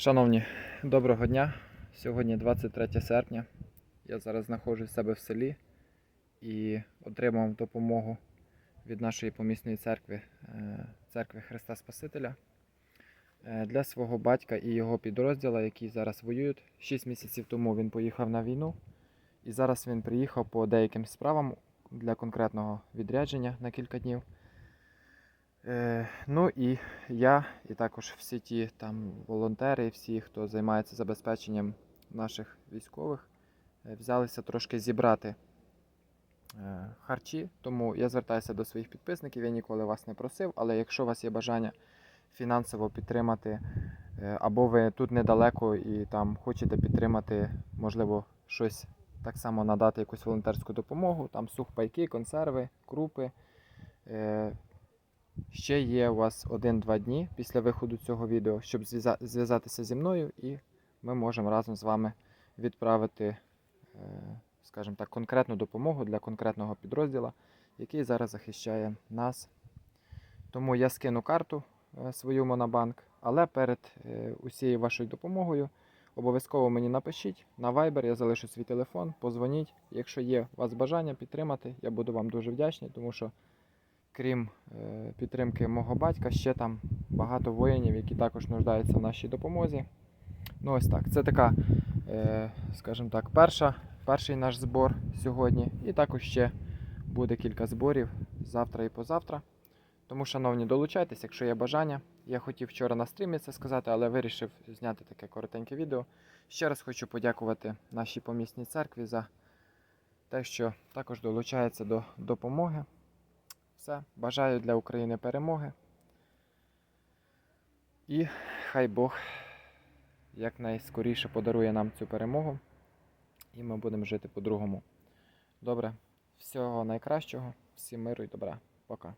Шановні, доброго дня. Сьогодні 23 серпня. Я зараз знаходжусь в себе в селі і отримав допомогу від нашої помісної церкви, е, церкви Христа Спасителя е, для свого батька і його підрозділа, які зараз воюють. Шість місяців тому він поїхав на війну, і зараз він приїхав по деяким справам для конкретного відрядження на кілька днів. Е, ну і я, і також всі ті там волонтери, всі, хто займається забезпеченням наших військових, е, взялися трошки зібрати е, харчі. Тому я звертаюся до своїх підписників. Я ніколи вас не просив, але якщо у вас є бажання фінансово підтримати, або ви тут недалеко і там хочете підтримати, можливо, щось так само надати якусь волонтерську допомогу, там сухпайки, консерви, крупи. Ще є у вас 1-2 дні після виходу цього відео, щоб зв'язатися зі мною, і ми можемо разом з вами відправити, е, скажімо так, конкретну допомогу для конкретного підрозділу, який зараз захищає нас. Тому я скину карту е, свою Монобанк, але перед е, усією вашою допомогою обов'язково мені напишіть на Viber, я залишу свій телефон, позвоніть. Якщо є у вас бажання підтримати, я буду вам дуже вдячний, тому що крім е, підтримки мого батька, ще там багато воїнів, які також нуждаються в нашій допомозі. Ну ось так. Це така, е, скажімо так, перша, перший наш збор сьогодні. І також ще буде кілька зборів завтра і позавтра. Тому, шановні, долучайтесь, якщо є бажання. Я хотів вчора на стрімі це сказати, але вирішив зняти таке коротеньке відео. Ще раз хочу подякувати нашій помісній церкві за те, що також долучається до допомоги. Все. Бажаю для України перемоги. І хай Бог якнайскоріше подарує нам цю перемогу. І ми будемо жити по-другому. Добре. Всього найкращого, всім миру і добра. Пока.